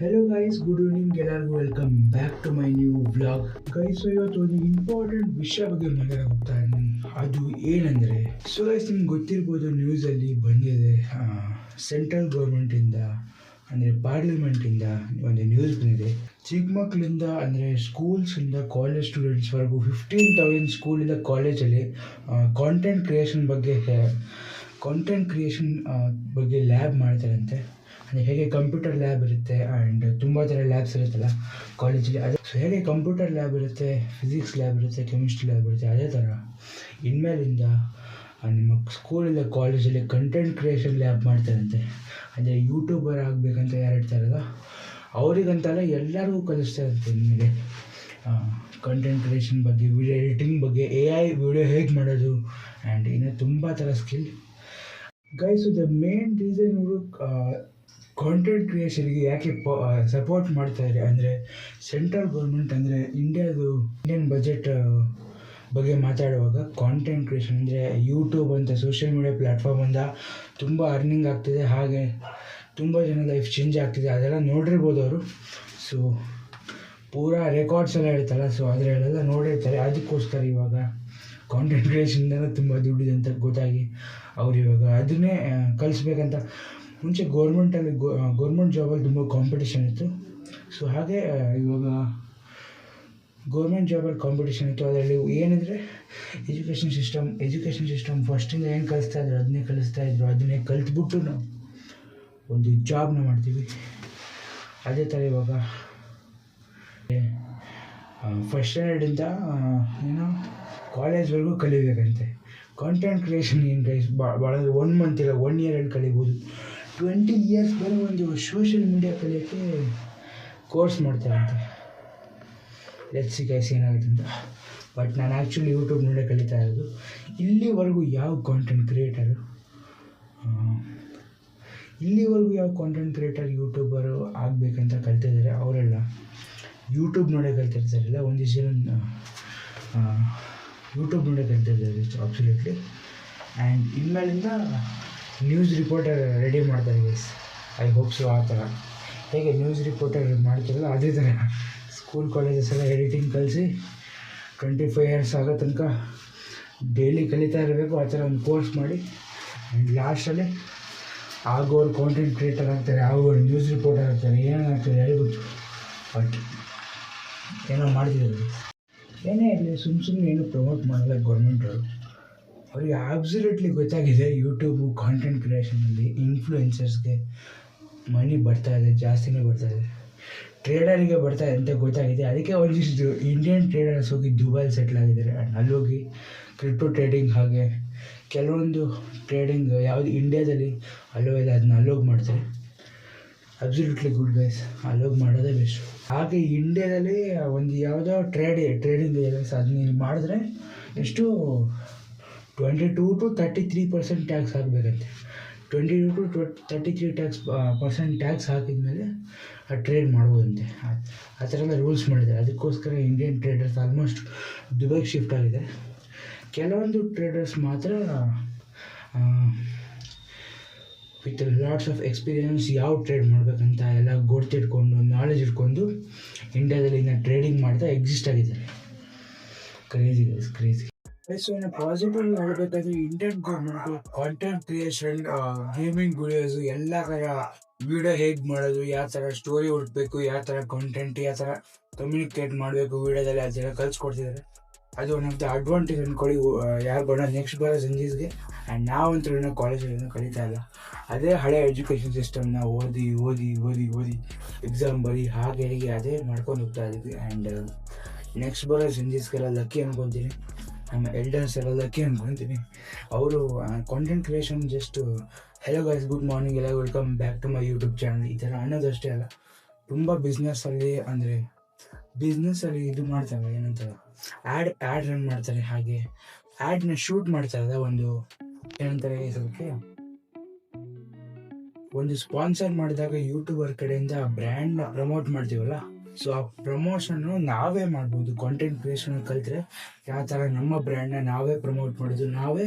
Hello guys good evening ಎಲ್ಲರಿಗೂ welcome back to my new vlog guys ಇವತ್ತು ಒಂದು important ವಿಷಯ ಬಗ್ಗೆ ಮಾತಾಡ ಹೋಗ್ತಾ ಇದ್ದೀನಿ. ಅದು ಏನಂದರೆ ಸೊ ಗೈಸ್ ನಿಮ್ಗೆ ಗೊತ್ತಿರ್ಬೋದು ನ್ಯೂಸಲ್ಲಿ ಬಂದಿದೆ ಸೆಂಟ್ರಲ್ ಗೌರ್ಮೆಂಟಿಂದ ಅಂದರೆ ಪಾರ್ಲಿಮೆಂಟಿಂದ ಒಂದು ನ್ಯೂಸ್ ಬಂದಿದೆ. ಚಿಕ್ಕ ಮಕ್ಕಳಿಂದ ಅಂದರೆ ಸ್ಕೂಲ್ಸಿಂದ ಕಾಲೇಜ್ ಸ್ಟೂಡೆಂಟ್ಸ್ವರೆಗೂ ಫಿಫ್ಟೀನ್ ತೌಸಂಡ್ ಸ್ಕೂಲಿಂದ ಕಾಲೇಜಲ್ಲಿ ಕಾಂಟೆಂಟ್ ಕ್ರಿಯೇಷನ್ ಬಗ್ಗೆ ಕಾಂಟೆಂಟ್ ಕ್ರಿಯೇಷನ್ ಬಗ್ಗೆ ಲ್ಯಾಬ್ ಮಾಡ್ತಾರಂತೆ. ಅಂದರೆ ಹೇಗೆ ಕಂಪ್ಯೂಟರ್ ಲ್ಯಾಬ್ ಇರುತ್ತೆ ಆ್ಯಂಡ್ ತುಂಬ ಥರ ಲ್ಯಾಬ್ಸ್ ಇರುತ್ತಲ್ಲ ಕಾಲೇಜಲ್ಲಿ ಅದೇ ಸೊ ಹೇಗೆ ಕಂಪ್ಯೂಟರ್ ಲ್ಯಾಬ್ ಇರುತ್ತೆ ಫಿಸಿಕ್ಸ್ ಲ್ಯಾಬ್ ಇರುತ್ತೆ ಕೆಮಿಸ್ಟ್ರಿ ಲ್ಯಾಬ್ ಇರುತ್ತೆ, ಅದೇ ಥರ ಇನ್ಮೇಲಿಂದ ನಿಮ್ಮ ಸ್ಕೂಲಿಂದ ಕಾಲೇಜಲ್ಲಿ ಕಂಟೆಂಟ್ ಕ್ರಿಯೇಷನ್ ಲ್ಯಾಬ್ ಮಾಡ್ತಾರಂತೆ. ಅಂದರೆ ಯೂಟ್ಯೂಬರ್ ಆಗಬೇಕಂತ ಯಾರು ಇರ್ತಾರಲ್ಲ ಅವರಿಗಂತಲ್ಲ ಎಲ್ಲರಿಗೂ ಕಲಿಸ್ತಾರಂತೆ ನಿಮಗೆ. ಕಂಟೆಂಟ್ ಕ್ರಿಯೇಷನ್ ಬಗ್ಗೆ ವಿಡಿಯೋ ಎಡಿಟಿಂಗ್ ಬಗ್ಗೆ ಎ ಐ ವಿಡಿಯೋ ಹೇಗೆ ಮಾಡೋದು ಆ್ಯಂಡ್ ಇನ್ನೂ ತುಂಬ ಥರ skill guys the main reason ಇವರು ಕಾಂಟೆಂಟ್ ಕ್ರಿಯೇಷನ್ಗೆ ಯಾಕೆ ಸಪೋರ್ಟ್ ಮಾಡ್ತಾಯಿದೆ ಅಂದರೆ ಸೆಂಟ್ರಲ್ ಗೌರ್ಮೆಂಟ್ ಅಂದರೆ ಇಂಡಿಯಾದು ಇಂಡಿಯನ್ ಬಜೆಟ್ ಬಗ್ಗೆ ಮಾತಾಡುವಾಗ ಕಾಂಟೆಂಟ್ ಕ್ರಿಯೇಷನ್ ಅಂದರೆ ಯೂಟ್ಯೂಬ್ ಅಂತ ಸೋಷಿಯಲ್ ಮೀಡಿಯಾ ಪ್ಲ್ಯಾಟ್ಫಾರ್ಮಿಂದ ತುಂಬ ಅರ್ನಿಂಗ್ ಆಗ್ತಿದೆ. ಹಾಗೆ ತುಂಬ ಜನ ಲೈಫ್ ಚೇಂಜ್ ಆಗ್ತಿದೆ. ಅದೆಲ್ಲ ನೋಡಿರ್ಬೋದು ಅವರು. ಸೊ ಪೂರ ರೆಕಾರ್ಡ್ಸ್ ಎಲ್ಲ ಹೇಳ್ತಲ್ಲ ಸೊ ಅದರಲ್ಲೆಲ್ಲ ನೋಡಿರ್ತಾರೆ. ಅದಕ್ಕೋಸ್ಕರ ಇವಾಗ ಕಾಂಟೆಂಟ್ ಕ್ರಿಯೇಷನ್ದೆಲ್ಲ ತುಂಬ ದುಡ್ಡಿದೆ ಅಂತ ಗೊತ್ತಾಗಿ ಅವ್ರು ಇವಾಗ ಅದನ್ನೇ ಕಲಿಸ್ಬೇಕಂತ ಮುಂಚೆ ಗೌರ್ಮೆಂಟಲ್ಲಿ ಗೌರ್ಮೆಂಟ್ ಜಾಬಲ್ಲಿ ತುಂಬ ಕಾಂಪಿಟೇಷನ್ ಇತ್ತು. ಸೊ ಹಾಗೆ ಇವಾಗ ಗೌರ್ಮೆಂಟ್ ಜಾಬಲ್ಲಿ ಕಾಂಪಿಟೇಷನ್ ಇತ್ತು. ಅದರಲ್ಲಿ ಏನಂದರೆ ಎಜುಕೇಷನ್ ಸಿಸ್ಟಮ್ ಎಜುಕೇಷನ್ ಸಿಸ್ಟಮ್ ಫಸ್ಟಿಂದ ಏನು ಕಲಿಸ್ತಾ ಇದ್ರು ಅದನ್ನೇ ಕಲಿಸ್ತಾ ಇದ್ರು. ಅದನ್ನೇ ಕಲಿತ್ಬಿಟ್ಟು ನಾವು ಒಂದು ಜಾಬ್ನ ಮಾಡ್ತೀವಿ. ಅದೇ ಥರ ಇವಾಗ ಫಸ್ಟ್ ಸ್ಟ್ಯಾಂಡರ್ಡಿಂದ ಏನೋ ಕಾಲೇಜ್ವರೆಗೂ ಕಲಿಬೇಕಂತೆ. ಕಾಂಟೆಂಟ್ ಕ್ರಿಯೇಷನ್ ಏನು ಗೈಸ್ ಭಾಳ ಒನ್ ಮಂತ್ ಇಲ್ಲ ಒನ್ ಇಯರಲ್ಲಿ ಕಲಿಬೋದು. ಟ್ವೆಂಟಿ ಇಯರ್ಸ್ ಬರೀ ಒಂದು ಸೋಷಿಯಲ್ ಮೀಡಿಯಾ ಕಲಿಯೋಕ್ಕೆ ಕೋರ್ಸ್ ಮಾಡ್ತಾರಂತೆ ಲೆಟ್ಸ್ ಸಿ ಗೈಸ್ ಏನಾಗುತ್ತೆ ಅಂತ. ಬಟ್ ನಾನು ಆ್ಯಕ್ಚುಲಿ ಯೂಟ್ಯೂಬ್ ನೋಡೇ ಕಲಿತಾ ಇರೋದು. ಇಲ್ಲಿವರೆಗೂ ಯಾವ ಕಾಂಟೆಂಟ್ ಕ್ರಿಯೇಟರು ಇಲ್ಲಿವರೆಗೂ ಯಾವ ಕಾಂಟೆಂಟ್ ಕ್ರಿಯೇಟರ್ ಯೂಟ್ಯೂಬರು ಆಗಬೇಕಂತ ಕಲ್ತಿದ್ದಾರೆ ಅವರೆಲ್ಲ. ಯೂಟ್ಯೂಬ್ ನೋಡೇ ಕಲ್ತಿರ್ತಾರಲ್ಲ ಒಂದಿಷ್ಟು ಜನ ಯೂಟ್ಯೂಬ್ ನೋಡೇ ಕಲ್ತಿರ್ತಾರೆ ಅಬ್ಸಲ್ಯೂಟ್ಲಿ ಆ್ಯಂಡ್ ಇನ್ಮೇಲಿಂದ ನ್ಯೂಸ್ ರಿಪೋರ್ಟರ್ ರೆಡಿ ಮಾಡ್ತಾರೆ ಗೈಸ್ ಐ ಹೋಪ್ ಸೊ ಆ ಥರ. ಹೇಗೆ ನ್ಯೂಸ್ ರಿಪೋರ್ಟರ್ ಮಾಡ್ತಿರಲ್ಲ ಅದೇ ಥರ. ಸ್ಕೂಲ್ ಕಾಲೇಜಸ್ ಎಲ್ಲ ಎಡಿಟಿಂಗ್ ಕಲಿಸಿ ಟ್ವೆಂಟಿ ಫೈವ್ ಇಯರ್ಸ್ ಆಗೋ ತನಕ ಡೈಲಿ ಕಲಿತಾ ಇರಬೇಕು, ಆ ಥರ ಒಂದು ಕೋರ್ಸ್ ಮಾಡಿ. ಆ್ಯಂಡ್ ಲಾಸ್ಟಲ್ಲಿ ಆಗೋರು ಕಾಂಟೆಂಟ್ ಕ್ರಿಯೇಟರ್ ಆಗ್ತಾರೆ, ಆಗೋರು ನ್ಯೂಸ್ ರಿಪೋರ್ಟರ್ ಆಗ್ತಾರೆ ಏನೇನಾಗ್ತದೆ ಯಾರಿಗೆ ಬಟ್ ಏನೋ ಮಾಡ್ತಿದ್ದಾರೆ. ಏನೇ ಇರಲಿ ಸುಮ್ಮ ಸುಮ್ಮನೆ ಏನು ಪ್ರಮೋಟ್ ಮಾಡಲ್ಲ ಗೌರ್ಮೆಂಟವರು ಅವ್ರಿಗೆ ಆಬ್ಸಲ್ಯೂಟ್ಲಿ ಗೊತ್ತಾಗಿದೆ ಯೂಟ್ಯೂಬು ಕಾಂಟೆಂಟ್ ಕ್ರಿಯೇಷನಲ್ಲಿ ಇನ್ಫ್ಲೂಯೆನ್ಸರ್ಸ್ಗೆ ಮನಿ ಬರ್ತಾ ಇದೆ, ಜಾಸ್ತಿನೇ ಬರ್ತಾ ಇದೆ. ಟ್ರೇಡರಿಗೆ ಬರ್ತಾ ಇದೆ ಅಂತ ಗೊತ್ತಾಗಿದೆ. ಅದಕ್ಕೆ ಒಂದಿಷ್ಟು ಇಂಡಿಯನ್ ಟ್ರೇಡರ್ಸ್ ಹೋಗಿ ದುಬೈಲಿ ಸೆಟ್ಲ್ ಆಗಿದ್ದಾರೆ. ಆ್ಯಂಡ್ ಅಲ್ಲಿ ಹೋಗಿ ಕ್ರಿಪ್ಟೋ ಟ್ರೇಡಿಂಗ್ ಹಾಗೆ ಕೆಲವೊಂದು ಟ್ರೇಡಿಂಗ್ ಯಾವುದು ಇಂಡಿಯಾದಲ್ಲಿ ಅಲ್ಲೋ ಇದೆ ಅದನ್ನ ಅಲ್ಲೋಗಿ ಮಾಡ್ತಾರೆ. ಅಬ್ಸಲ್ಯೂಟ್ಲಿ ಗುಡ್ ಗೈಸ್ ಅಲ್ಲೋಗಿ ಮಾಡೋದೇ ಬೆಸ್ಟು ಹಾಗೆ ಇಂಡಿಯಾದಲ್ಲಿ ಒಂದು ಯಾವುದೋ ಟ್ರೇಡ್ ಟ್ರೇಡಿಂಗ್ ಅದನ್ನ ಮಾಡಿದ್ರೆ ಎಷ್ಟು twenty two to thirty three percent tax ಹಾಕಬೇಕಂತೆ twenty two to thirty three tax percent tax ಹಾಕಿದ್ಮೇಲೆ ಆ ಟ್ರೇಡ್ ಮಾಡ್ಬೋದಂತೆ. ಆ- ಥರ ಎಲ್ಲ ರೂಲ್ಸ್ ಮಾಡಿದ್ದಾರೆ. ಅದಕ್ಕೋಸ್ಕರ ಇಂಡಿಯನ್ ಟ್ರೇಡರ್ಸ್ ಆಲ್ಮೋಸ್ಟ್ ದುಬೈಗೆ ಶಿಫ್ಟ್ ಆಗಿದೆ. ಕೆಲವೊಂದು ಟ್ರೇಡರ್ಸ್ ಮಾತ್ರ ವಿತ್ ಲಾಟ್ಸ್ ಆಫ್ ಎಕ್ಸ್ಪೀರಿಯನ್ಸ್ ಯಾವ ಟ್ರೇಡ್ ಮಾಡಬೇಕಂತ ಎಲ್ಲ ಗೊತ್ತಿಟ್ಕೊಂಡು ನಾಲೆಜ್ ಇಟ್ಕೊಂಡು ಇಂಡಿಯಾದಲ್ಲಿ ಇನ್ನು ಟ್ರೇಡಿಂಗ್ ಮಾಡ್ತಾ ಎಕ್ಸಿಸ್ಟ್ ಆಗಿದ್ದಾರೆ. ಕ್ರೇಜಿ ಗೈಸ್ ಕ್ರೇಜಿ ಸೊ ಇನ್ನು ಪಾಸಿಟಿವ್ ಹೇಳಬೇಕಾದ್ರೆ Indian government content creation gaming videos ಎಲ್ಲ ಥರ ವಿಡಿಯೋ ಹೇಗೆ ಮಾಡೋದು, ಯಾವ ಥರ ಸ್ಟೋರಿ ಹುಡ್ಬೇಕು, ಯಾವ ಥರ ಕಂಟೆಂಟ್ ಯಾವ ಥರ ಕಮ್ಯುನಿಕೇಟ್ ಮಾಡಬೇಕು ವಿಡಿಯೋದಲ್ಲಿ ಅದೆಲ್ಲ ಕಲಿಸ್ಕೊಡ್ತಿದ್ದಾರೆ. ಅದು ಒನ್ ಆಫ್ ಅಡ್ವಾಂಟೇಜ್ ಅಂದ್ಕೊಳ್ಳಿ ಯಾರು ಬರೋಣ ನೆಕ್ಸ್ಟ್ ಬರೋ ಸಂಜೀಸ್ಗೆ ಆ್ಯಂಡ್ ನಾವಂತೂ ಇನ್ನೂ ಕಾಲೇಜಲ್ಲಿ ಕಲಿತಾ ಇಲ್ಲ. ಅದೇ ಹಳೆ ಎಜುಕೇಷನ್ ಸಿಸ್ಟಮ್ನ ಓದಿ ಓದಿ ಓದಿ ಓದಿ ಎಕ್ಸಾಮ್ ಬರೀ ಹಾಗೆ, ಹೀಗೆ, ಅದೇ ಮಾಡ್ಕೊಂಡು ಹೋಗ್ತಾ ಇದ್ದೀವಿ. ಆ್ಯಂಡ್ ನೆಕ್ಸ್ಟ್ ಬರೋ ಸಂಜೀಸ್ಗೆಲ್ಲ ಲಕ್ಕಿ ಅನ್ಕೊತೀನಿ. ನಮ್ಮ ಎಲ್ಡರ್ಸ್ ಎಲ್ಲ ಲಕ್ಕಿ ಅನ್ಕೊತೀನಿ ಅವರು content creation just hello guys good morning ಎಲ್ಲ welcome back to my YouTube channel ಈ ಥರ ಅನ್ನೋದಷ್ಟೇ ಅಲ್ಲ. ತುಂಬ ಬಿಸ್ನೆಸ್ಸಲ್ಲಿ ಅಂದರೆ ಬಿಸ್ನೆಸ್ಸಲ್ಲಿ ಇದು ಮಾಡ್ತಾರೆ, ಏನಂತಾರೆ ಆ್ಯಡ್ ಆ್ಯಡ್ ರನ್ ಮಾಡ್ತಾರೆ ಹಾಗೆ. ಆ್ಯಡ್ನ ಶೂಟ್ ಮಾಡ್ತಾರೆ ಒಂದು, ಏನಂತಾರೆ ಅದಕ್ಕೆ ಒಂದು ಸ್ಪಾನ್ಸರ್ ಮಾಡಿದಾಗ ಯೂಟ್ಯೂಬರ್ ಕಡೆಯಿಂದ ಬ್ರ್ಯಾಂಡ್ನ ಪ್ರಮೋಟ್ ಮಾಡ್ತೀವಲ್ಲ ಸೊ ಆ ಪ್ರಮೋಷನ್ನು ನಾವೇ ಮಾಡ್ಬೋದು. ಕಾಂಟೆಂಟ್ ಕ್ರಿಯೇಷನ್ ಕಲಿತ್ರೆ ಯಾವ ಥರ ನಮ್ಮ ಬ್ರ್ಯಾಂಡ್ನ ನಾವೇ ಪ್ರಮೋಟ್ ಮಾಡೋದು, ನಾವೇ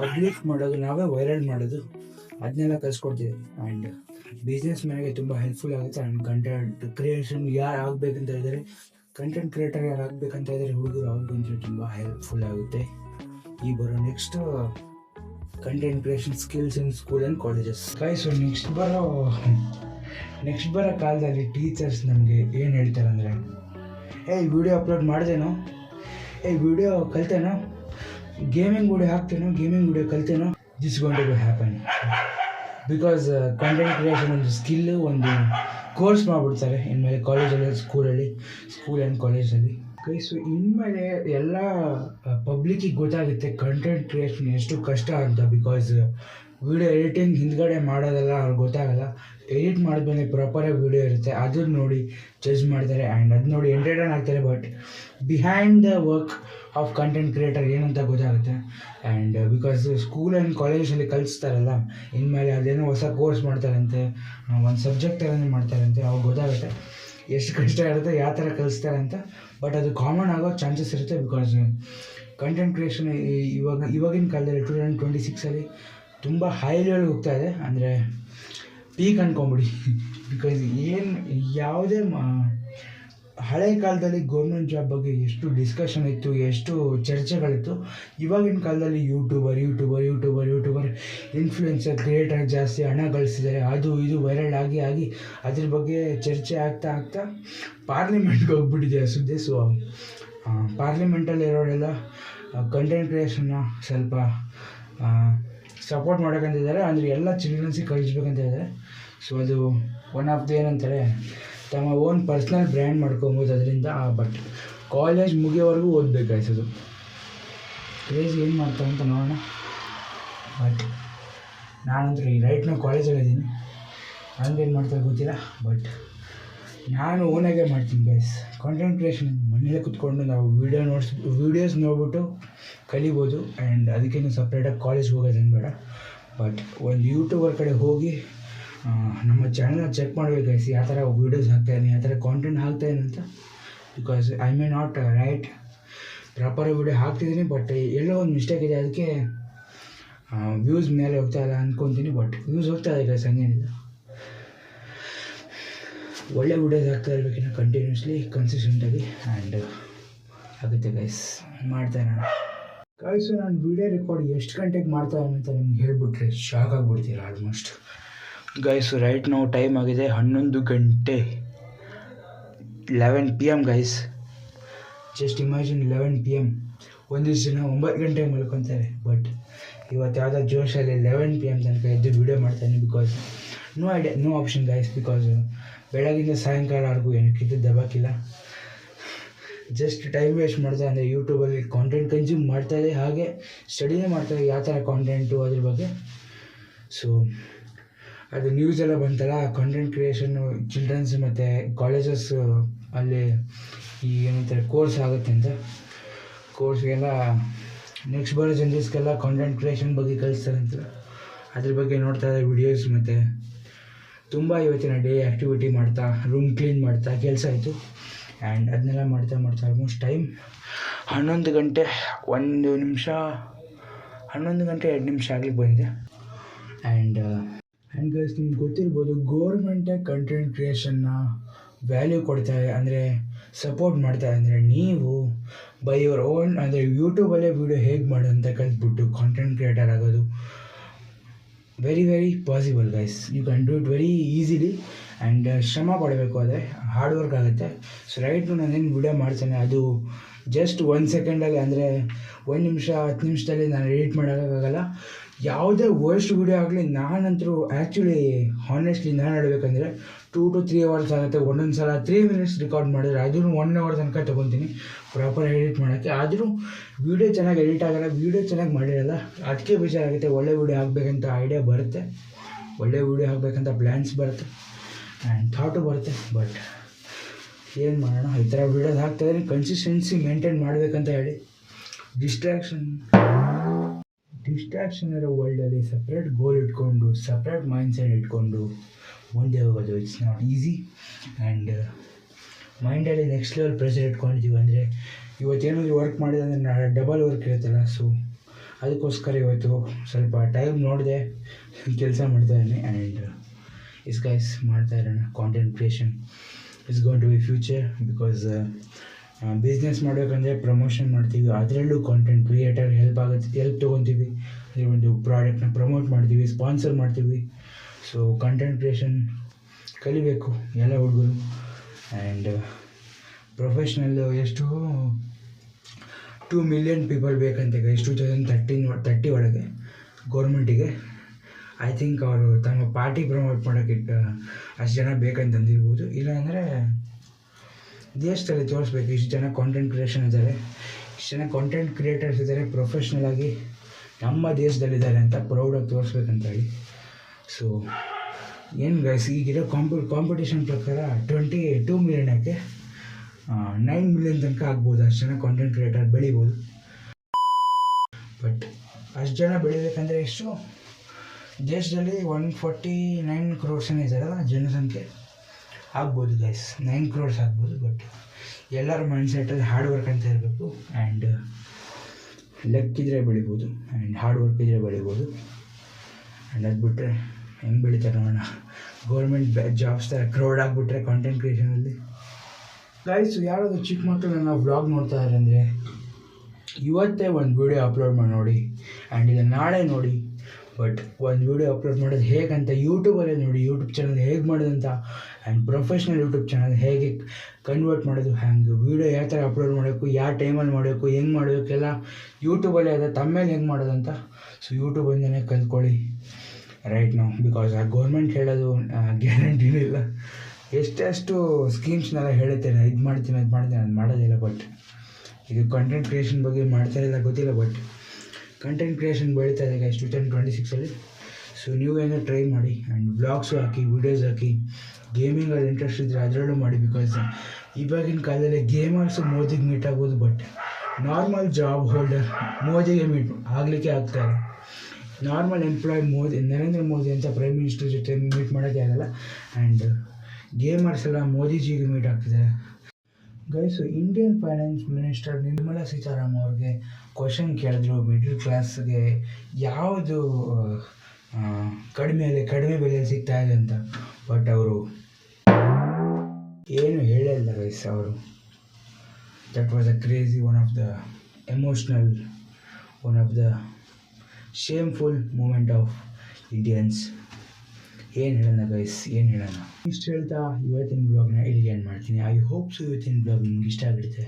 ಪಬ್ಲಿಕ್ ಮಾಡೋದು, ನಾವೇ ವೈರಲ್ ಮಾಡೋದು ಅದನ್ನೆಲ್ಲ ಕಲಿಸ್ಕೊಡ್ತೀವಿ. ಆ್ಯಂಡ್ ಬಿಸ್ನೆಸ್ ಮ್ಯಾನಿಗೆ ತುಂಬ ಹೆಲ್ಪ್ಫುಲ್ ಆಗುತ್ತೆ. ಆ್ಯಂಡ್ ಕಂಟೆಂಟ್ ಕ್ರಿಯೇಷನ್ ಯಾರು ಆಗಬೇಕಂತ ಇದ್ದಾರೆ ಕಂಟೆಂಟ್ ಕ್ರಿಯೇಟರ್ ಯಾರು ಆಗಬೇಕಂತ ಇದ್ದಾರೆ ಹುಡುಗರು ಅವ್ರಿಗಂತೂ ತುಂಬ ಹೆಲ್ಪ್ಫುಲ್ ಆಗುತ್ತೆ. ಈ ಬರೋ next content creation skills in school and colleges so next ಬರೋ ನೆಕ್ಸ್ಟ್ ಬರೋ ಕಾಲದಲ್ಲಿ ಟೀಚರ್ಸ್ ನಮಗೆ ಏನು ಹೇಳ್ತಾರೆ ಅಂದರೆ ಏಯ್ ವಿಡಿಯೋ ಅಪ್ಲೋಡ್ ಮಾಡಿದೆನೋ? ಏಯ್ ವಿಡಿಯೋ ಕಲ್ತೇನೋ? ಗೇಮಿಂಗ್ ವಿಡಿಯೋ ಹಾಕ್ತೇನೋ? Gaming video ಕಲ್ತೇನೋ? This gonna happen because content creation ಒಂದು ಸ್ಕಿಲ್ಲು ಒಂದು ಕೋರ್ಸ್ ಮಾಡಿಬಿಡ್ತಾರೆ. ಇನ್ಮೇಲೆ ಕಾಲೇಜಲ್ಲಿ ಸ್ಕೂಲಲ್ಲಿ ಸ್ಕೂಲ್ ಆ್ಯಂಡ್ ಕಾಲೇಜಲ್ಲಿ ಸೊ ಇನ್ಮೇಲೆ ಎಲ್ಲ ಪಬ್ಲಿಕ್ಕಿಗೆ ಗೊತ್ತಾಗುತ್ತೆ ಕಂಟೆಂಟ್ ಕ್ರಿಯೇಷನ್ ಎಷ್ಟು ಕಷ್ಟ ಅಂತ. ಬಿಕಾಸ್ ವಿಡಿಯೋ ಎಡಿಟಿಂಗ್ ಹಿಂದ್ಗಡೆ ಮಾಡೋದೆಲ್ಲ ಅವ್ರಿಗೆ ಗೊತ್ತಾಗಲ್ಲ. ಎಡಿಟ್ ಮಾಡಿದ್ಮೇಲೆ ಪ್ರಾಪರಾಗಿ ವಿಡಿಯೋ ಇರುತ್ತೆ. ಅದನ್ನ ನೋಡಿ ಜಡ್ಜ್ ಮಾಡ್ತಾರೆ ಆ್ಯಂಡ್ ಅದು ನೋಡಿ ಎಂಟರ್ಟೈನ್ ಆಗ್ತಾರೆ but behind the work of content creator ಏನಂತ ಗೊತ್ತಾಗುತ್ತೆ? ಆ್ಯಂಡ್ ಬಿಕಾಸ್ ಸ್ಕೂಲ್ ಆ್ಯಂಡ್ ಕಾಲೇಜಲ್ಲಿ ಕಲಿಸ್ತಾರಲ್ಲ, ಇನ್ಮೇಲೆ ಅದೇನೋ ಹೊಸ ಕೋರ್ಸ್ ಮಾಡ್ತಾರಂತೆ ಒಂದು ಸಬ್ಜೆಕ್ಟ್ ಥರನೇ ಮಾಡ್ತಾರಂತೆ, ಅವಾಗ ಗೊತ್ತಾಗುತ್ತೆ ಎಷ್ಟು ಕಷ್ಟ ಇರುತ್ತೆ, ಯಾವ ಥರ ಕಲಿಸ್ತಾರೆ ಅಂತ ಬಟ್ ಅದು ಕಾಮನ್ ಆಗೋ ಚಾನ್ಸಸ್ ಇರುತ್ತೆ ಬಿಕಾಸ್ ಕಂಟೆಂಟ್ ಕ್ರಿಯೇಷನ್ ಇವಾಗ, ಇವಾಗಿನ ಕಾಲದಲ್ಲಿ ಟೂ ತೌಸಂಡ್ ಟ್ವೆಂಟಿ ಸಿಕ್ಸಲ್ಲಿ ತುಂಬ ಹೈ ಲೆವೆಲ್ ಹೋಗ್ತಾ ಇದೆ. ಅಂದರೆ ಪೀಕ್ ಅನ್ಕೊಂಬಿಡಿ. ಬಿಕಾಸ್ ಏನು ಯಾವುದೇ ಮಾ, ಹಳೆ ಕಾಲದಲ್ಲಿ ಗೌರ್ಮೆಂಟ್ ಜಾಬ್ ಬಗ್ಗೆ ಎಷ್ಟು ಡಿಸ್ಕಷನ್ ಇತ್ತು, ಎಷ್ಟು ಚರ್ಚೆಗಳಿತ್ತು, ಇವಾಗಿನ ಕಾಲದಲ್ಲಿ YouTuber YouTuber YouTuber YouTuber influencer creator ಜಾಸ್ತಿ ಹಣ ಗಳಿಸಿದ್ದಾರೆ. ಅದು ಇದು ವೈರಲ್ ಆಗಿ ಆಗಿ ಅದ್ರ ಬಗ್ಗೆ ಚರ್ಚೆ ಆಗ್ತಾ ಆಗ್ತಾ ಪಾರ್ಲಿಮೆಂಟ್ಗೆ ಹೋಗ್ಬಿಟ್ಟಿದೆ ಸುದ್ದಿ. ಸೊ ಪಾರ್ಲಿಮೆಂಟಲ್ಲಿ ಇರೋರೆಲ್ಲ ಕಂಟೆಂಟ್ ಕ್ರಿಯೇಷನ್ನ ಸ್ವಲ್ಪ ಸಪೋರ್ಟ್ ಮಾಡೋಕ್ಕಂತಿದ್ದಾರೆ ಅಂದರೆ ಎಲ್ಲ ಚಿಲ್ಡ್ರನ್ಸಿಗೆ ಕಳಿಸ್ಬೇಕಂತ ಇದ್ದಾರೆ. ಸೊ ಅದು ಒನ್ ಆಫ್ ದ ಏನಂತಾರೆ, ತಮ್ಮ ಓನ್ ಪರ್ಸ್ನಲ್ ಬ್ರ್ಯಾಂಡ್ ಮಾಡ್ಕೊಬೋದು ಅದರಿಂದ ಬಟ್ ಕಾಲೇಜ್ ಮುಗಿಯೋವರೆಗೂ ಓದಬೇಕಾಯ್ತದು ಕ್ರೇಜ್ ಏನು ಮಾಡ್ತಾರೆ ಅಂತ ನೋಡೋಣ. ಬಟ್ ನಾನಂತೂ ಈ ರೈಟ್ನ ಕಾಲೇಜಲ್ಲಿ ಇದ್ದೀನಿ ಹಂಗೇನು ಮಾಡ್ತಾರೆ ಗೊತ್ತಿಲ್ಲ ಬಟ್ ನಾನು ಓನಾಗೆ ಮಾಡ್ತೀನಿ ಗೈಸ್ ಕಾಂಟೆಂಟ್ ಕ್ರಿಯೇಷನ್ ಮನೇಲೆ ಕುತ್ಕೊಂಡು ನಾವು ವೀಡಿಯೋ ನೋಡ್ಸ್ ವೀಡಿಯೋಸ್ ನೋಡ್ಬಿಟ್ಟು ಕಲಿಬೋದು ಆ್ಯಂಡ್ ಅದಕ್ಕೇನು ಸಪ್ರೇಟಾಗಿ ಕಾಲೇಜ್ಗೆ ಹೋಗೋದೇನು ಬೇಡ. ಬಟ್ ಒಂದು ಯೂಟ್ಯೂಬರ್ ಕಡೆ ಹೋಗಿ ನಮ್ಮ ಚಾನಲ್ನ ಚೆಕ್ ಮಾಡಬೇಕು ಗೈಸ್ ಯಾವ ಥರ ವೀಡಿಯೋಸ್ ಹಾಕ್ತಾಯಿದ್ದೀನಿ ಯಾವ ಥರ ಕಾಂಟೆಂಟ್ ಹಾಕ್ತಾಯಿದ್ದೀನಿ ಅಂತ. Because I may not right proper video ಹಾಕ್ತಿದ್ದೀನಿ ಬಟ್ ಎಲ್ಲೋ ಒಂದು ಮಿಸ್ಟೇಕ್ ಇದೆ, ಅದಕ್ಕೆ ವ್ಯೂಸ್ ಮೇಲೆ ಹೋಗ್ತಾ ಇಲ್ಲ ಅಂದ್ಕೊತೀನಿ ಬಟ್ ವ್ಯೂಸ್ ಹೋಗ್ತಾ ಇದೆ ಗೈಸ್ ಹಂಗೇನಿಲ್ಲ. ಒಳ್ಳೆ ವಿಡಿಯೋಸ್ ಆಗ್ತಾ ಇರಬೇಕಿನ್ನ ಕಂಟಿನ್ಯೂಸ್ಲಿ ಕನ್ಸಿಸ್ಟೆಂಟಾಗಿ ಆ್ಯಂಡ್ ಆಗುತ್ತೆ ಗೈಸ್ ಮಾಡ್ತಾ ನಾನು ಗೈಸು ನಾನು ವಿಡಿಯೋ ರೆಕಾರ್ಡ್ ಎಷ್ಟು ಗಂಟೆಗೆ ಮಾಡ್ತಾ ಅಂತ ನಿಮ್ಗೆ ಹೇಳ್ಬಿಟ್ರೆ ಶಾಕ್ ಆಗಿಬಿಡ್ತೀರ ಆಲ್ಮೋಸ್ಟ್ ಗೈಸು ರೈಟ್ ನಾವು ಟೈಮ್ ಆಗಿದೆ ಹನ್ನೊಂದು ಗಂಟೆ eleven P M guys just imagine eleven P M ಒಂದಿಷ್ಟು ಜನ ಒಂಬತ್ತು ಗಂಟೆಗೆ ಮಲ್ಕೊತಾರೆ ಬಟ್ ಇವತ್ತು ಯಾವುದೋ ಜೋಶಲ್ಲಿ ಲೆವೆನ್ ಪಿ ಎಂ ತನಕ ಎದ್ದು ವಿಡಿಯೋ ಮಾಡ್ತಾನೆ because no idea no option guys because ಬೆಳಗಿಂದ ಸಾಯಂಕಾಲವರೆಗೂ ಏನಕ್ಕಿದ್ದು ದಬಾಕಿಲ್ಲ. ಜಸ್ಟ್ ಟೈಮ್ ವೇಸ್ಟ್ ಮಾಡ್ತಾ ಅಂದರೆ ಯೂಟ್ಯೂಬಲ್ಲಿ ಕಾಂಟೆಂಟ್ ಕನ್ಸ್ಯೂಮ್ ಮಾಡ್ತಾ ಇದೆ, ಹಾಗೆ ಸ್ಟಡಿನೇ ಮಾಡ್ತಾರೆ ಯಾವ ಥರ ಕಾಂಟೆಂಟು ಅದ್ರ ಬಗ್ಗೆ. ಸೊ ಅದು ನ್ಯೂಸ್ ಎಲ್ಲ ಬಂತಲ್ಲ ಕಾಂಟೆಂಟ್ ಕ್ರಿಯೇಷನ್ನು ಚಿಲ್ಡ್ರನ್ಸ್ ಮತ್ತು ಕಾಲೇಜಸ್ ಅಲ್ಲಿ ಈ ಏನಂತಾರೆ ಕೋರ್ಸ್ ಆಗುತ್ತೆ ಅಂತ. ಕೋರ್ಸ್ಗೆಲ್ಲ ನೆಕ್ಸ್ಟ್ ಬರೋ ಜನರೇಸ್ಗೆಲ್ಲ ಕಾಂಟೆಂಟ್ ಕ್ರಿಯೇಷನ್ ಬಗ್ಗೆ ಕಲಿಸ್ತಾರೆ ಅಂತ. ಅದ್ರ ಬಗ್ಗೆ ನೋಡ್ತಾ ಇದ್ದಾರೆ ವಿಡಿಯೋಸ್ ಮತ್ತು. ತುಂಬ ಇವತ್ತಿನ ಡೇ ಆ್ಯಕ್ಟಿವಿಟಿ ಮಾಡ್ತಾ ರೂಮ್ ಕ್ಲೀನ್ ಮಾಡ್ತಾ, ಕೆಲಸ ಆಯಿತು. ಆ್ಯಂಡ್ ಅದನ್ನೆಲ್ಲ ಮಾಡ್ತಾ ಮಾಡ್ತಾ ಆಲ್ಮೋಸ್ಟ್ ಟೈಮ್ ಹನ್ನೊಂದು ಗಂಟೆ, ಒಂದು ನಿಮಿಷ, ಹನ್ನೊಂದು ಗಂಟೆ ಎರಡು ನಿಮಿಷ ಆಗ್ಲಿಕ್ಕೆ ಬಂದಿದೆ. ಆ್ಯಂಡ್ ಆ್ಯಂಡ್ ಗೈಸ್ ನಿಮ್ಗೆ ಗೊತ್ತಿರ್ಬೋದು ಗೋರ್ಮೆಂಟೇ ಕಂಟೆಂಟ್ ಕ್ರಿಯೇಷನ್ನ ವ್ಯಾಲ್ಯೂ ಕೊಡ್ತಾರೆ ಅಂದರೆ ಸಪೋರ್ಟ್ ಮಾಡ್ತಾರೆ ಅಂದರೆ ನೀವು ಬೈ ಯುವರ್ ಓನ್ ಅಂದರೆ ಯೂಟ್ಯೂಬಲ್ಲೇ ವೀಡಿಯೋ ಹೇಗೆ ಮಾಡೋದು ಅಂತ ಕಲ್ತ್ಬಿಟ್ಟು ಕಾಂಟೆಂಟ್ ಕ್ರಿಯೇಟರ್ ಆಗೋದು very very possible guys you can do it very easily and ಶ್ರಮ ಪಡಬೇಕು ಆದರೆ ಹಾರ್ಡ್ ವರ್ಕ್ ಆಗುತ್ತೆ. ಸೊ ರೈಟ್ ನಾನೇನು ವಿಡಿಯೋ ಮಾಡ್ತೇನೆ, ಅದು ಜಸ್ಟ್ ಒಂದು ಸೆಕೆಂಡಲ್ಲಿ ಅಂದರೆ ಒಂದು ನಿಮಿಷ, ಹತ್ತು ನಿಮಿಷದಲ್ಲಿ ನಾನು ಎಡಿಟ್ ಮಾಡೋಕ್ಕಾಗಲ್ಲ. ಯಾವುದೇ ವರ್ಸ್ಟ್ ವಿಡಿಯೋ ಆಗಲಿ ನಾನಂತರೂ ಆ್ಯಕ್ಚುಲಿ ಹಾನೆಸ್ಟ್ಲಿ ನಾನು ಹೇಳಬೇಕಂದ್ರೆ ಟೂ ಟು ತ್ರೀ ಅವರ್ಸ್ ಆಗುತ್ತೆ ಒಂದೊಂದು ಸಲ ತ್ರೀ ಮಿನಿಟ್ಸ್ ರೆಕಾರ್ಡ್ ಮಾಡಿದ್ರೆ ಅದನ್ನು ಒನ್ ಅವರ್ ತನಕ ತೊಗೊತೀನಿ. ಪ್ರಾಪರ್ ಎಡಿಟ್ ಮಾಡೋಕ್ಕೆ. ಆದರೂ ವೀಡಿಯೋ ಚೆನ್ನಾಗಿ ಎಡಿಟ್ ಆಗಲ್ಲ ವೀಡಿಯೋ ಚೆನ್ನಾಗಿ ಮಾಡಿರಲ್ಲ ಅದಕ್ಕೆ ಬೇಜಾರಾಗುತ್ತೆ. ಒಳ್ಳೆ ವೀಡಿಯೋ ಆಗಬೇಕಂತ ಐಡಿಯಾ ಬರುತ್ತೆ. ಒಳ್ಳೆ ವೀಡಿಯೋ ಆಗಬೇಕಂತ ಪ್ಲ್ಯಾನ್ಸ್ ಬರುತ್ತೆ. ಆ್ಯಂಡ್ ಥಾಟು ಬರುತ್ತೆ. ಬಟ್ ಏನು ಮಾಡೋಣ? ಈ ಥರ ವೀಡಿಯೋಸ್ ಹಾಕ್ತಾಯಿದ್ರೆ ಕನ್ಸಿಸ್ಟೆನ್ಸಿ ಮೇಂಟೈನ್ ಮಾಡಬೇಕಂತ ಹೇಳಿ. ಡಿಸ್ಟ್ರಾಕ್ಷನ್ ಡಿಸ್ಟ್ರಾಕ್ಷನ್ ಇರೋ ವರ್ಲ್ಡಲ್ಲಿ ಸಪ್ರೇಟ್ ಗೋಲ್ ಇಟ್ಕೊಂಡು ಸಪ್ರೇಟ್ ಮೈಂಡ್ಸೆಟ್ ಇಟ್ಕೊಂಡು ಮುಂದೆ ಹೋಗೋದು ಇಟ್ಸ್ ನಾಟ್ ಈಸಿ ಆ್ಯಂಡ್ ಮೈಂಡಲ್ಲಿ ನೆಕ್ಸ್ಟ್ ಲೆವೆಲ್ ಪ್ರೆಷರ್ ಇಟ್ಕೊಂಡಿದ್ದೀವಿ ಅಂದರೆ ಇವತ್ತೇನಾದರೂ ವರ್ಕ್ ಮಾಡಿದೆ ಅಂದರೆ ನಾಳೆ ಡಬಲ್ ವರ್ಕ್ ಇರುತ್ತಲ್ಲ ಸೊ ಅದಕ್ಕೋಸ್ಕರ ಇವತ್ತು ಸ್ವಲ್ಪ ಟೈಮ್ ನೋಡಿದೆ ಕೆಲಸ ಮಾಡ್ತಾಯಿದ್ದೀನಿ ಆ್ಯಂಡ್ ಇಸ್ ಗೈಸ್ ಮಾಡ್ತಾ ಇರೋಣ content creation is gonna be future because business ಮಾಡಬೇಕಂದ್ರೆ ಪ್ರಮೋಷನ್ ಮಾಡ್ತೀವಿ. ಅದರಲ್ಲೂ ಕಾಂಟೆಂಟ್ ಕ್ರಿಯೇಟರ್ ಹೆಲ್ಪ್ ಆಗುತ್ತೆ. ಹೆಲ್ಪ್ ತೊಗೊತೀವಿ. ಅದೇ ಒಂದು ಪ್ರಾಡಕ್ಟ್ನ ಪ್ರಮೋಟ್ ಮಾಡ್ತೀವಿ ಸ್ಪಾನ್ಸರ್ ಮಾಡ್ತೀವಿ. ಸೊ ಕಂಟೆಂಟ್ ಕ್ರಿಯೇಷನ್ ಕಲಿಬೇಕು ಎಲ್ಲ ಹುಡುಗರು. ಆ್ಯಂಡ್ ಪ್ರೊಫೆಷ್ನಲ್ಲು ಎಷ್ಟು ಟೂ ಮಿಲಿಯನ್ ಪೀಪಲ್ ಬೇಕಂತೆ guys two thousand thirteen thirty ಒಳಗೆ ಗೌರ್ಮೆಂಟಿಗೆ ಐ ಥಿಂಕ್ ಅವರು ತಮ್ಮ ಪಾರ್ಟಿ ಪ್ರಮೋಟ್ ಮಾಡೋಕ್ಕೆ, ಅಷ್ಟು ಜನ ಬೇಕಂತಂದಿರ್ಬೋದು. ಇಲ್ಲಾಂದರೆ ದೇಶದಲ್ಲಿ ತೋರಿಸ್ಬೇಕು. ಇಷ್ಟು ಜನ ಕಾಂಟೆಂಟ್ ಕ್ರಿಯೇಷನ್ ಇದ್ದಾರೆ. ಇಷ್ಟು ಜನ ಕಾಂಟೆಂಟ್ ಕ್ರಿಯೇಟರ್ಸ್ ಇದ್ದಾರೆ. ಪ್ರೊಫೆಷ್ನಲ್ ಆಗಿ ನಮ್ಮ ದೇಶದಲ್ಲಿದ್ದಾರೆ ಅಂತ ಪ್ರೌಡಾಗಿ ತೋರಿಸ್ಬೇಕಂತ ಹೇಳಿ ಸೊ ಏನು ಗೈಸ್ ಈಗಿರೋ ಕಾಂಪಿ ಕಾಂಪಿಟೇಷನ್ ಪ್ರಕಾರ ಟ್ವೆಂಟಿ ಟೂ ಮಿಲಿಯನಕ್ಕೆ ನೈನ್ ಮಿಲಿಯನ್ ತನಕ ಆಗ್ಬೋದು. ಅಷ್ಟು ಜನ ಕಾಂಟೆಂಟ್ ಕ್ರಿಯೇಟರ್ ಬೆಳಿಬೋದು. ಬಟ್ ಅಷ್ಟು ಜನ ಬೆಳಿಬೇಕಂದ್ರೆ ಎಷ್ಟು? ದೇಶದಲ್ಲಿ ಒನ್ ಫಾರ್ಟಿ ನೈನ್ ಕ್ರೋರ್ಸ್ ಏನೋ ಇದ್ದಾರಲ್ಲ ಜನಸಂಖ್ಯೆ. ಆಗ್ಬೋದು ಗೈಸ್ ನೈನ್ ಕ್ರೋರ್ಸ್ ಆಗ್ಬೋದು ಬಟ್ ಎಲ್ಲರ ಮೈಂಡ್ ಸೆಟ್ಟಲ್ಲಿ ಹಾರ್ಡ್ ವರ್ಕ್ ಅಂತ ಇರಬೇಕು ಆ್ಯಂಡ್ ಲೆಕ್ ಇದ್ರೆ ಬೆಳಿಬೋದು ಆ್ಯಂಡ್ ಹಾರ್ಡ್ ವರ್ಕ್ ಇದ್ದರೆ ಬೆಳಿಬೋದು. ಆ್ಯಂಡ್ ಅದು ಬಿಟ್ಟರೆ ಹೆಂಗೆ ಬೆಳಿತಾರೆ ನೋಡೋಣ. ಗೌರ್ಮೆಂಟ್ ಜಾಬ್ಸ್ ಥರ ಕ್ರೌಡ್ ಆಗಿಬಿಟ್ರೆ ಕಾಂಟೆಂಟ್ ಕ್ರಿಯೇಷನಲ್ಲಿ ಗೈಸ್ ಯಾರಾದರೂ ಚಿಕ್ಕ ಮಕ್ಕಳು ನನ್ನ ವ್ಲಾಗ್ ನೋಡ್ತಾ ಇದ್ದಾರೆ ಅಂದರೆ ಇವತ್ತೇ ಒಂದು ವೀಡಿಯೋ ಅಪ್ಲೋಡ್ ಮಾಡಿ, ನೋಡಿ. ಆ್ಯಂಡ್ ಇದನ್ನು ನಾಳೆ ನೋಡಿ. ಬಟ್ ಒಂದು ವೀಡಿಯೋ ಅಪ್ಲೋಡ್ ಮಾಡೋದು ಹೇಗಂತ ಯೂಟ್ಯೂಬಲ್ಲೇ ನೋಡಿ. ಯೂಟ್ಯೂಬ್ ಚಾನಲ್ ಹೇಗೆ ಮಾಡೋದಂತ ಆ್ಯಂಡ್ ಪ್ರೊಫೆಷ್ನಲ್ ಯೂಟ್ಯೂಬ್ ಚಾನಲ್ ಹೇಗೆ ಕನ್ವರ್ಟ್ ಮಾಡೋದು, ಹ್ಯಾಂಗೆ ವೀಡಿಯೋ ಯಾವ ಥರ ಅಪ್ಲೋಡ್ ಮಾಡಬೇಕು, ಯಾವ ಟೈಮಲ್ಲಿ ಮಾಡಬೇಕು, ಹೆಂಗೆ ಮಾಡಬೇಕೆಲ್ಲ ಯೂಟ್ಯೂಬಲ್ಲಿ ಅದ ತಮ್ಮೇಲೆ ಹೆಂಗೆ ಮಾಡೋದಂತ ಸೊ ಯೂಟ್ಯೂಬಿಂದನೇ ಕಲ್ತ್ಕೊಳ್ಳಿ. ರೈಟ್ ನಾವು ಬಿಕಾಸ್ ಆ ಗೌರ್ಮೆಂಟ್ ಹೇಳೋದು ಗ್ಯಾರಂಟಿನೂ ಇಲ್ಲ. ಎಷ್ಟೆಷ್ಟು ಸ್ಕೀಮ್ಸ್ನೆಲ್ಲ ಹೇಳುತ್ತೇನೆ, ಇದು ಮಾಡ್ತೀನಿ, ಅದು ಮಾಡ್ತೀನಿ ಅದು ಮಾಡೋದಿಲ್ಲ ಬಟ್ ಇದು ಕಂಟೆಂಟ್ ಕ್ರಿಯೇಷನ್ ಬಗ್ಗೆ ಮಾಡ್ತಾ ಇಲ್ಲ, ಗೊತ್ತಿಲ್ಲ ಬಟ್ ಕಂಟೆಂಟ್ ಕ್ರಿಯೇಷನ್ ಬೆಳೀತಾ ಇದೆ ಟು ತೌಸಂಡ್ ಟ್ವೆಂಟಿ ಸಿಕ್ಸಲ್ಲಿ ಸೊ ನೀವೇನೋ ಟ್ರೈ ಮಾಡಿ ಆ್ಯಂಡ್ ಬ್ಲಾಗ್ಸು ಹಾಕಿ ವೀಡಿಯೋಸ್ ಹಾಕಿ ಗೇಮಿಂಗಲ್ಲಿ ಇಂಟ್ರೆಸ್ಟ್ ಇದ್ದರೆ ಅದರಲ್ಲೂ ಮಾಡಿ ಬಿಕಾಸ್ ಇವಾಗಿನ ಕಾಲದಲ್ಲಿ ಗೇಮರ್ಸು ಮೋದಿಗೆ ಮೀಟ್ ಆಗ್ಬೋದು ಬಟ್ ನಾರ್ಮಲ್ ಜಾಬ್ ಹೋಲ್ಡರ್ ಮೋದಿಗೆ ಮೀಟ್ ಆಗಲಿಕ್ಕೆ ಆಗ್ತಾಯಿಲ್ಲ ನಾರ್ಮಲ್ ಎಂಪ್ಲಾಯ್ ಮೋದಿ ನರೇಂದ್ರ ಮೋದಿ ಅಂತ ಪ್ರೈಮ್ ಮಿನಿಸ್ಟರ್ ಜೊತೆ ಮೀಟ್ ಮಾಡೋಕ್ಕೆ ಆಗಲ್ಲ ಆ್ಯಂಡ್ ಗೇಮರ್ಸ್ ಎಲ್ಲ ಮೋದಿಜಿಗೆ ಮೀಟ್ ಆಗ್ತಿದ್ದಾರೆ. Guys Indian finance minister Nirmala Sitharaman ಅವ್ರಿಗೆ ಕ್ವಶನ್ ಕೇಳಿದ್ರು ಮಿಡ್ಲ್ ಕ್ಲಾಸ್ಗೆ ಯಾವುದು ಆ, ಕಡಿಮೆ ಕಡಿಮೆ ಬೆಲೆಯಲ್ಲಿ ಸಿಗ್ತಾ ಇದೆ ಅಂತ. ಬಟ್ ಅವರು ಏನು ಹೇಳಿಲ್ಲ ಗೈಸ್ ಅವರು. That was a crazy one of the emotional one of the shameful moment of Indians ಏನು ಹೇಳೋಣ ಗೈಸ್ ಏನು ಹೇಳೋಣ? ಇಷ್ಟು ಹೇಳ್ತಾ ಇವತ್ತಿನ ಬ್ಲಾಗ್ನ ಇಲ್ಲಿಗೆ ಏನು ಮಾಡ್ತೀನಿ. ಐ ಹೋಪ್ಸ್ ಇವತ್ತಿನ ಬ್ಲಾಗ್ ನಿಮ್ಗೆ ಇಷ್ಟ ಆಗಿರುತ್ತೆ.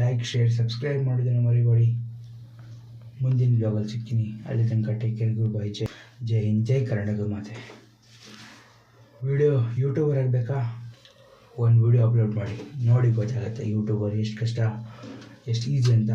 ಲೈಕ್ ಶೇರ್ ಸಬ್ಸ್ಕ್ರೈಬ್ ಮಾಡೋದನ್ನು ಮರಿಬೇಡಿ. ಮುಂದಿನ ಬ್ಲಾಗಲ್ಲಿ ಸಿಗ್ತೀನಿ. ಅಲ್ಲಿ ತನಕ ಟೇಕ್ ಕೇರ್ ಗುಡ್ ಬೈ ಜೈ ಜೈ ಹಿಂದ್, ಜೈ ಕರ್ನಾಟಕ ಮಾತೆ. ವಿಡಿಯೋ ಯೂಟ್ಯೂಬರ್ ಆಗಬೇಕಾ ಒಂದು ವಿಡಿಯೋ ಅಪ್ಲೋಡ್ ಮಾಡಿ. ನೋಡಿ ಗೊತ್ತಾಗುತ್ತೆ ಯೂಟ್ಯೂಬರ್ ಎಷ್ಟು ಕಷ್ಟ, ಎಷ್ಟು ಈಸಿ ಅಂತ.